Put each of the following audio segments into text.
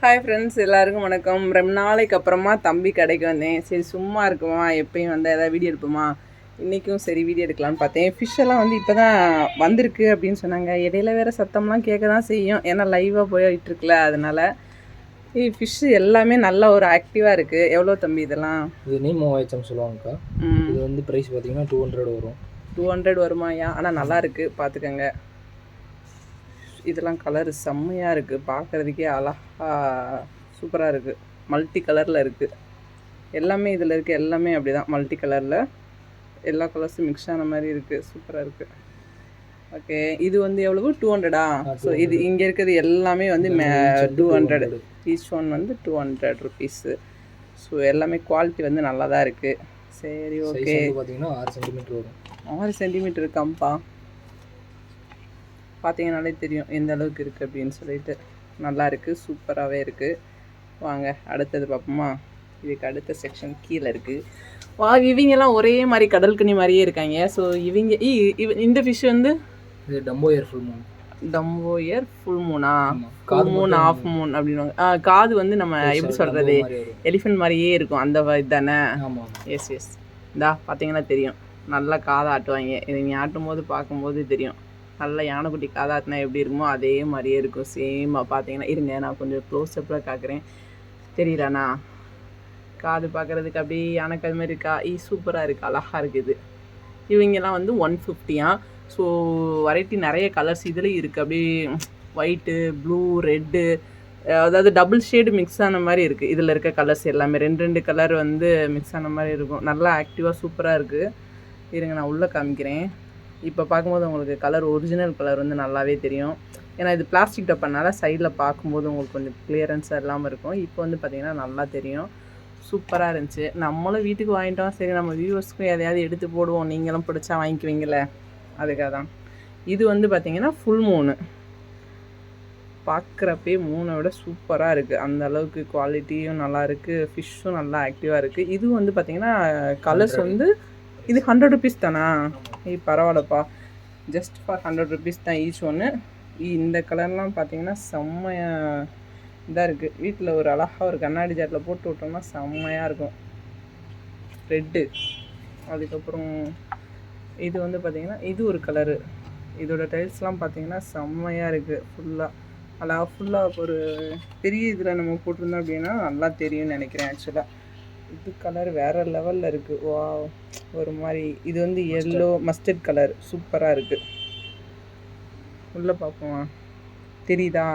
Hi friends எல்லாருக்கும் வணக்கம். ரொம்ப நாளைக்கு அப்புறமா தம்பி கடைக்கு வந்தேன். சரி சும்மா இருக்குமா? எப்பயும் வந்து எதாவது வீடியோ எடுப்போமா? இன்றைக்கும் சரி வீடியோ எடுக்கலாம்னு பார்த்தேன். ஃபிஷ் எல்லாம் வந்து இப்போ தான் வந்திருக்கு அப்படின்னு சொன்னாங்க. இடையில வேறு சத்தம்லாம் கேட்க தான் செய்யும். ஏன்னா லைவாக போயிட்டு இருக்குல்ல அதனால. ஃபிஷ்ஷு எல்லாமே நல்ல ஒரு ஆக்டிவாக இருக்குது எவ்வளோ தம்பி இதெல்லாம்? இது நீ மூவாயிரச்சம் சொல்லுவாங்கக்கா. இது வந்து ப்ரைஸ் பார்த்தீங்கன்னா டூ ஹண்ட்ரட் வரும். டூ ஹண்ட்ரட் வருமாயா ஆனால் நல்லா இருக்குது பார்த்துக்கங்க. இதெல்லாம் கலர் செம்மையாக இருக்குது பார்க்குறதுக்கே அழகா சூப்பராக இருக்குது மல்டி கலரில் இருக்குது எல்லாமே இதில் இருக்க எல்லாமே அப்படி தான் மல்டி கலரில் எல்லா கலர்ஸும் மிக்ஸ் ஆன மாதிரி இருக்குது சூப்பராக இருக்குது ஓகே இது வந்து எவ்வளவு? டூ ஹண்ட்ரடா ஸோ இது இங்கே இருக்கிறது எல்லாமே வந்து டூ ஹண்ட்ரட் ஈச் ஒன் வந்து டூ ஹண்ட்ரட் ருபீஸு ஸோ எல்லாமே குவாலிட்டி வந்து நல்லா தான் இருக்குது சரி ஓகே பார்த்தீங்கன்னா ஆறு சென்டிமீட்டர் வரும். ஆறு சென்டிமீட்டர் இருக்காம்ப்பா பார்த்தீங்கனாலே தெரியும் எந்த அளவுக்கு இருக்குது அப்படின்னு சொல்லிட்டு. நல்லா இருக்குது சூப்பராகவே இருக்குது வாங்க அடுத்தது பார்ப்போமா. இதுக்கு அடுத்த செக்ஷன் கீழே இருக்குது வா இவங்கெல்லாம் ஒரே மாதிரி கடல் கனி மாதிரியே இருக்காங்க. ஸோ இவங்க இந்த ஃபிஷ் வந்து? இது Dumbo ear full moon Dumbo ear full மூனா ஃபுல் மூன் ஆஃப் மூன் அப்படின்னு காது வந்து நம்ம எப்படி சொல்கிறது எலிஃபென்ட் மாதிரியே இருக்கும். அந்த தானே எஸ் எஸ் இந்தா பார்த்தீங்கன்னா தெரியும். நல்லா காதை ஆட்டுவாங்க. இதை நீ ஆட்டும் போது பார்க்கும்போது தெரியும். நல்ல யானைக்குட்டி காதாத்தினா எப்படி இருக்குமோ அதே மாதிரியே இருக்கும். சேமாக பார்த்தீங்கன்னா இருங்க நான் கொஞ்சம் க்ளோஸ்அப்பில் காக்கிறேன். தெரியலண்ணா காது பார்க்குறதுக்கு அப்படியே யானைக்கு அது மாதிரி இருக்கா? ஈ சூப்பராக இருக்குது அழகாக இருக்குது இவங்கெல்லாம் வந்து ஒன் ஃபிஃப்டியா ஸோ வெரைட்டி நிறைய கலர்ஸ் இதுலேயும் இருக்குது அப்படியே ஒயிட்டு ப்ளூ ரெட்டு அதாவது டபுள் ஷேடு மிக்ஸ் ஆன மாதிரி இருக்குது இதில் இருக்க கலர்ஸ் எல்லாமே. ரெண்டு ரெண்டு கலர் வந்து மிக்ஸ் ஆன மாதிரி இருக்கும். நல்லா ஆக்டிவாக சூப்பராக இருக்குது இருங்க நான் உள்ளே காமிக்கிறேன். இப்போ பார்க்கும்போது உங்களுக்கு கலர் ஒரிஜினல் கலர் வந்து நல்லாவே தெரியும். ஏன்னா இது பிளாஸ்டிக் டப்பானால சைடில் பார்க்கும்போது உங்களுக்கு கொஞ்சம் கிளியரன்ஸாக இல்லாமல் இருக்கும். இப்போ வந்து பார்த்திங்கன்னா நல்லா தெரியும். சூப்பராக இருந்துச்சு. நம்மளும் வீட்டுக்கு வாங்கிட்டோம். சரி நம்ம வியூவர்ஸ்க்கும் எதையாவது எடுத்து போடுவோம். நீங்களும் பிடிச்சா வாங்கிக்குவீங்களே அதுக்காக தான் இது வந்து பார்த்திங்கன்னா ஃபுல் மூணு பார்க்குறப்பே மூணை விட சூப்பராக இருக்குது அந்த அளவுக்கு குவாலிட்டியும் நல்லா இருக்குது ஃபிஷ்ஷும் நல்லா ஆக்டிவாக இருக்குது இது வந்து பார்த்திங்கன்னா கலர்ஸ் வந்து இது ஹண்ட்ரட் ருபீஸ் தானா? ஏய் பரவாயில்லப்பா. ஜஸ்ட் ஃபார் ஹண்ட்ரட் ருபீஸ் தான் ஈச் ஒன்று இந்த கலர்லாம் பார்த்தீங்கன்னா செம்மையாக இதாக இருக்குது வீட்டில் ஒரு அழகாக ஒரு கண்ணாடி ஜாட்டில் போட்டு விட்டோம்னா செம்மையாக இருக்கும். ரெட்டு அதுக்கப்புறம் இது வந்து பார்த்திங்கன்னா இது ஒரு கலரு இதோட டைல்ஸ்லாம் பார்த்தீங்கன்னா செம்மையாக இருக்குது ஃபுல்லாக அழகாக ஃபுல்லாக ஒரு பெரிய இதில் நம்ம போட்டிருந்தோம் அப்படின்னா நல்லா தெரியும்னு நினைக்கிறேன் ஆக்சுவலாக இது கலர் வேறு லெவலில் இருக்குது வா ஒரு மாதிரி இது வந்து எல்லோ மஸ்டர்ட் கலர் சூப்பராக இருக்குது உள்ளே பார்ப்போமா தெரியுதா?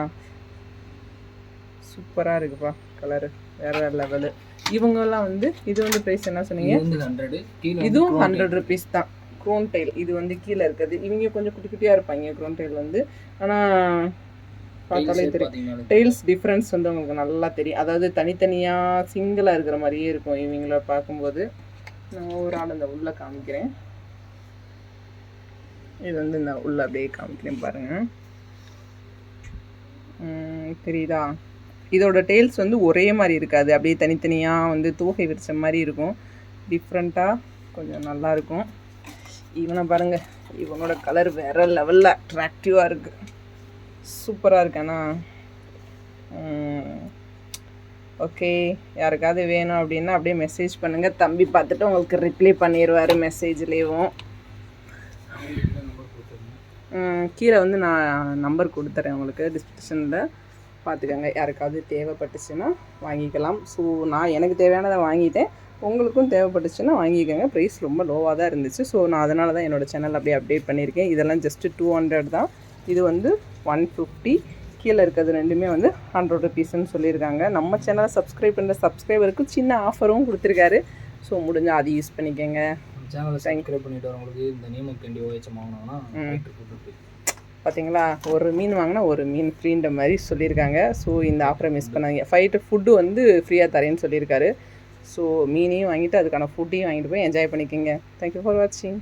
சூப்பராக இருக்குப்பா கலரு வேறு லெவலு இவங்கெல்லாம் வந்து இது வந்து ப்ரைஸ் என்ன சொன்னீங்க? இதுவும் ஹண்ட்ரட் ருபீஸ் தான். க்ரோன் டைல் இது வந்து கீழே இருக்குது. இவங்க கொஞ்சம் குட்டி குட்டியாக இருப்பாங்க க்ரோன் டைல் வந்து. ஆனால் பார்த்தாலே தெரியும் டெய்ல்ஸ் டிஃப்ரென்ஸ் வந்து உங்களுக்கு நல்லா தெரியும். அதாவது தனித்தனியாக சிங்கிளாக இருக்கிற மாதிரியே இருக்கும் இவங்கள பார்க்கும்போது. நான் ஒரு ஆள் இந்த உள்ளே காமிக்கிறேன். இது வந்து இந்த உள்ள அப்படியே காமிக்கிறேன் பாருங்கள் தெரியுதா? இதோட டெய்ல்ஸ் வந்து ஒரே மாதிரி இருக்காது. அப்படியே தனித்தனியாக வந்து தூகை விரிச்ச மாதிரி இருக்கும். டிஃப்ரெண்ட்டாக கொஞ்சம் நல்லா இருக்கும். இவனை பாருங்க. இவனோட கலர் வேற லெவலில் அட்ராக்டிவாக இருக்குது சூப்பராக இருக்கேண்ணா ஓகே. யாருக்காவது வேணும் அப்படின்னா அப்படியே மெசேஜ் பண்ணுங்கள் தம்பி பார்த்துட்டு உங்களுக்கு ரிப்ளை பண்ணிடுவார் மெசேஜ்லேயும் கீழே வந்து நான் நம்பர் கொடுத்துறேன் உங்களுக்கு. டிஸ்கிரிப்ஷனில் பார்த்துக்கோங்க. யாருக்காவது தேவைப்பட்டுச்சுன்னா வாங்கிக்கலாம். ஸோ நான் எனக்கு தேவையானதை வாங்கிட்டேன். உங்களுக்கும் தேவைப்பட்டுச்சுன்னா வாங்கிக்கோங்க. ப்ரைஸ் ரொம்ப லோவாக தான் இருந்துச்சு. ஸோ நான் அதனால தான் என்னோடய சேனல் அப்படியே அப்டேட் பண்ணியிருக்கேன். இதெல்லாம் ஜஸ்ட்டு டூ ஹண்ட்ரட் தான். இது வந்து ஒன் ஃபிஃப்டி கீழே இருக்கிறது ரெண்டுமே வந்து ஹண்ட்ரட் ருபீஸ்ன்னு சொல்லியிருக்காங்க. நம்ம சேனலை சப்ஸ்கிரைப் பண்ணுற சப்ஸ்கிரைபருக்கு சின்ன ஆஃபரும் கொடுத்துருக்காரு. ஸோ முடிஞ்சால் அதை யூஸ் பண்ணிக்கோங்க. சேனலை சப்ஸ்கிரைப் பண்ணிட்டு வரவங்களுக்கு இந்த நேம கேண்டி ஓஎச்எம் வாங்கினாங்கன்னா ரைட்டு போட்டு பார்த்தீங்களா ஒரு மீன் வாங்கினா ஒரு மீன் ஃப்ரீன்ற மாதிரி சொல்லியிருக்காங்க. ஸோ இந்த ஆஃபரை மிஸ் பண்ணாங்க ஃபைட்டு ஃபுட்டு வந்து ஃப்ரீயாக தரேன்னு சொல்லியிருக்காரு. ஸோ மீனையும் வாங்கிட்டு அதுக்கான ஃபுட்டையும் வாங்கிட்டு போய் என்ஜாய் பண்ணிக்கோங்க. தேங்க்யூ ஃபார் வாட்சிங்